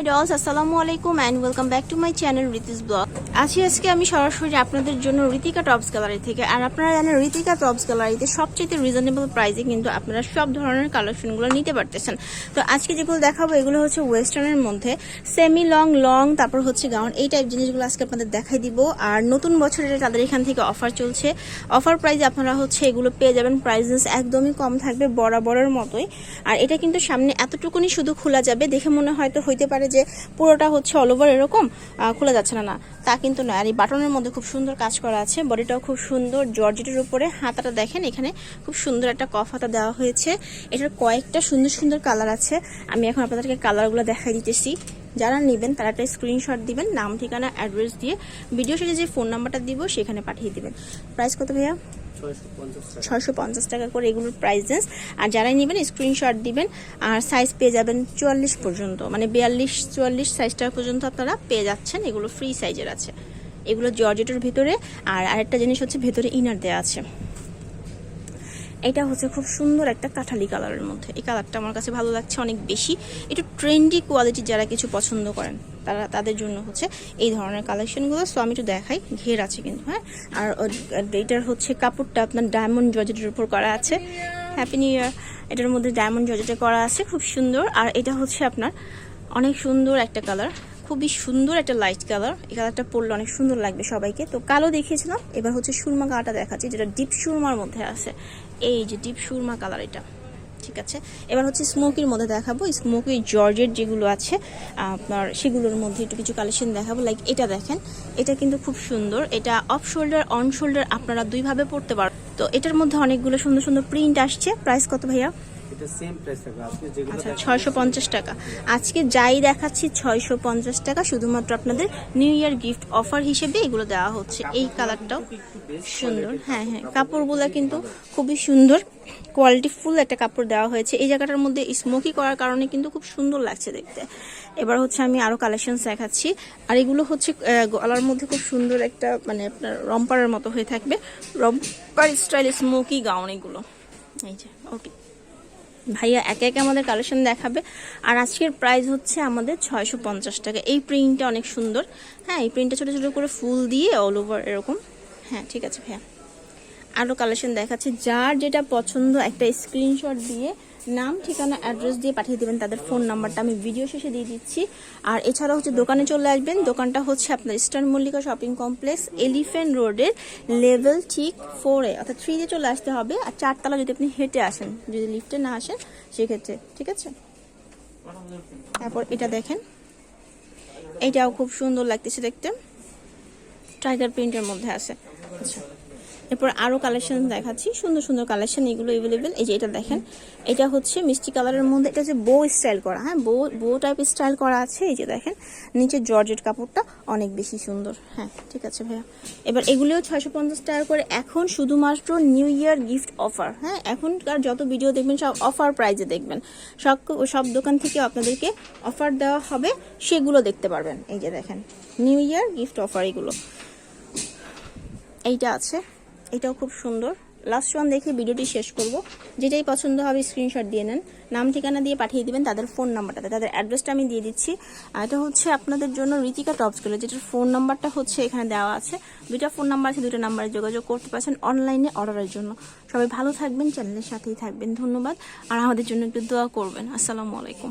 High dolls আসসালামু আলাইকুম and welcome back to my channel Ritis vlog আছি আজকে আমি সরাসরি আপনাদের জন্য ঋতিকা টপস গ্যালারি থেকে, আর আপনারা জানেন ঋতিকা টপস গ্যালারিতে সবচেয়ে রিজনেবল প্রাইসে কিন্তু আপনারা সব ধরনের কালেকশনগুলো নিতে পারতেছেন। তো আজকে যেগুলো দেখাবো, এগুলো হচ্ছে ওয়েস্টার্নের মধ্যে সেমি লং লং তারপর হচ্ছে গাউন এই টাইপ জিনিসগুলো আজকে আপনাদের দেখাই দিব। আর নতুন বছরের তাদের এখান থেকে অফার চলছে অফার প্রাইসে আপনারা হচ্ছে এগুলো পেয়ে যাবেন। প্রাইসেস একদমই কম থাকবে, বরাবরের মতোই। আর এটা কিন্তু সামনে এতটুকুনি শুধু খোলা যাবে, দেখে মনে হয়তো হইতে পারে যে পুরোটা হচ্ছে অল ওভার এরকম খোলা যাচ্ছে না না। তা কিন্তু নয়। আর এই বাটনের মধ্যে খুব সুন্দর কাজ করা আছে। বডিটাও খুব সুন্দর। জর্জেটের উপরে হাতাটা দেখেন, এখানে খুব সুন্দর একটা কফ হাতা দেওয়া হয়েছে। এটার কয়েকটা সুন্দর সুন্দর কালার আছে। আমি এখন আপনাদেরকে কালারগুলো দেখাই দিতেছি। যারা নেবেন তারা একটা স্ক্রিনশট দিবেন, নাম, ঠিকানা অ্যাড্রেস দিয়ে ভিডিও শেষে যে ফোন নাম্বারটা দিব সেখানে পাঠিয়ে দিবেন। প্রাইস কত ভাইয়া? ছয়শো পঞ্চাশ টাকা করে এগুলোর প্রাইসেস আর যারাই নেবেন স্ক্রিনশট দিবেন, আর সাইজ পেয়ে যাবেন চুয়াল্লিশ পর্যন্ত। মানে বিয়াল্লিশ, চুয়াল্লিশ সাইজটা পর্যন্ত আপনারা পেয়ে যাচ্ছেন, এগুলো ফ্রি সাইজের আছে। এগুলো জর্জেটের ভিতরে, আর আরেকটা জিনিস হচ্ছে ভেতরে ইনার দেওয়া আছে। এটা হচ্ছে খুব সুন্দর একটা কাঠালি কালারের মধ্যে। এই কালারটা আমার কাছে ভালো লাগছে অনেক বেশি। একটু ট্রেন্ডি কোয়ালিটি যারা কিছু পছন্দ করেন, তারা তাদের জন্য হচ্ছে এই ধরনের কালেকশনগুলো সো আমি একটু দেখাই, ঘের আছে কিন্তু হ্যাঁ? আর এটার হচ্ছে কাপড়টা আপনার ডায়মন্ড জর্জেটের উপর করা আছে। হ্যাপি নিউ ইয়ার এটার মধ্যে ডায়মন্ড জর্জেটে করা আছে, খুব সুন্দর। আর এটা হচ্ছে আপনার অনেক সুন্দর একটা কালার খুবই সুন্দর একটা লাইট কালার এই কালারটা পরলে অনেক সুন্দর লাগবে সবাইকে। তো কালো দেখিয়েছিলাম এবার হচ্ছে সুরমা কালারটা দেখাচ্ছি, যেটা ডিপ সুরমার মধ্যে আছে। এই যে ডিপ সুরমা কালার এটা, ঠিক আছে? এবার হচ্ছে স্মোকির মধ্যে দেখাবো। স্মোকি জর্জের যেগুলো আছে, আপনার সেগুলোর মধ্যে একটু কিছু কালেকশন দেখাবো। লাইক এটা দেখেন, এটা কিন্তু খুব সুন্দর। এটা অফ শোল্ডার অন শোল্ডার আপনারা দুইভাবে পড়তে পারেন তো এটার মধ্যে অনেকগুলো সুন্দর সুন্দর প্রিন্ট আসছে। প্রাইস কত ভাইয়া? এটা সেম প্রাইস থাকবে। আপনি যেগুলো আচ্ছা টাকা। আজকে যাই দেখাচ্ছি ছয়শো পঞ্চাশ টাকা শুধুমাত্র আপনাদের নিউ ইয়ার গিফট অফার হিসেবে এগুলো দেওয়া হচ্ছে। এই কালারটাও সুন্দর। হ্যাঁ হ্যাঁ কাপড়গুলো কিন্তু খুবই সুন্দর। কোয়ালিটি ফুল একটা কাপড় দেওয়া হয়েছে। এই জায়গাটার মধ্যে স্মোকি করার কারণে কিন্তু খুব সুন্দর লাগছে দেখতে। এবার হচ্ছে আমি আরও কালেকশন দেখাচ্ছি। আর এগুলো হচ্ছে গলার মধ্যে খুব সুন্দর একটা মানে আপনার রম্পারের মতো হয়ে থাকবে। রম্পার স্টাইল স্মোকি গাউন এগুলো। এই যে ওকে ভাইয়া একে একে আমাদের কালেকশন দেখাবে। আর আজকের প্রাইস হচ্ছে আমাদের ছয়শো পঞ্চাশ টাকা। এই প্রিন্টটা অনেক সুন্দর। হ্যাঁ এই প্রিন্টটা ছোটো ছোটো করে ফুল দিয়ে অল ওভার এরকম। হ্যাঁ ঠিক আছে ভাইয়া। আরও কালেকশন দেখাচ্ছে। যার যেটা পছন্দ একটা স্ক্রিনশট দিয়ে নাম, ঠিকানা অ্যাড্রেস দিয়ে পাঠিয়ে দেবেন, তাদের ফোন নাম্বারটা আমি ভিডিও শেষে দিয়ে দিচ্ছি। আর এছাড়া হচ্ছে দোকানে চলে আসবেন, দোকানটা হচ্ছে আপনার eastern Mallika shopping complex elephant রোডের লেভেল ঠিক ফোরে অর্থাৎ থ্রিতে চলে আসতে হবে। আর চারতলা যদি আপনি হেঁটে আসেন, যদি লিফটে না আসেন, সেক্ষেত্রে, ঠিক আছে? তারপর এটা দেখেন। এটাও খুব সুন্দর লাগতেছে দেখতে। টাইগার প্রিন্টের মধ্যে আছে। আচ্ছা। এরপর আরও কালেকশন দেখাচ্ছি। সুন্দর সুন্দর কালেকশন এগুলো অ্যাভেলেবেল এই যে এটা দেখেন, এটা হচ্ছে মিষ্টি কালারের মধ্যে, এটা হচ্ছে বো স্টাইল করা হ্যাঁ বো বো টাইপ স্টাইল করা আছে, এই যে দেখেন, নিচে জর্জেট কাপড়টা অনেক বেশি সুন্দর। হ্যাঁ ঠিক আছে ভাইয়া। এবার এগুলিও ছয়শো পঞ্চাশ টাকা করে। এখন শুধুমাত্র নিউ ইয়ার গিফট অফার হ্যাঁ এখনকার যত ভিডিও দেখবেন, সব অফার প্রাইজে দেখবেন। সব সব দোকান থেকে আপনাদেরকে অফার দেওয়া হবে, সেগুলো দেখতে পারবেন। এই যে দেখেন নিউ ইয়ার গিফট অফার এগুলো। এইটা আছে। এটাও খুব সুন্দর। লাস্ট ওয়ান দেখে ভিডিওটি শেষ করব। যেটাই পছন্দ হবে স্ক্রিনশট দিয়ে নেন। নাম, ঠিকানা দিয়ে পাঠিয়ে দিবেন তাদের ফোন নাম্বারটাতে তাদের অ্যাড্রেসটা আমি দিয়ে দিচ্ছি। আর এটা হচ্ছে আপনাদের জন্য ঋতিকা টপসগুলো যেটার ফোন নাম্বারটা হচ্ছে এখানে দেওয়া আছে। দুইটা ফোন নাম্বার আছে, দুইটা নাম্বারে যোগাযোগ করতে পারছেন অনলাইনে অর্ডারের জন্য। সবাই ভালো থাকবেন চ্যানেলের সাথেই থাকবেন। ধন্যবাদ। আর আমাদের জন্য একটু দোয়া করবেন। আসসালামু আলাইকুম।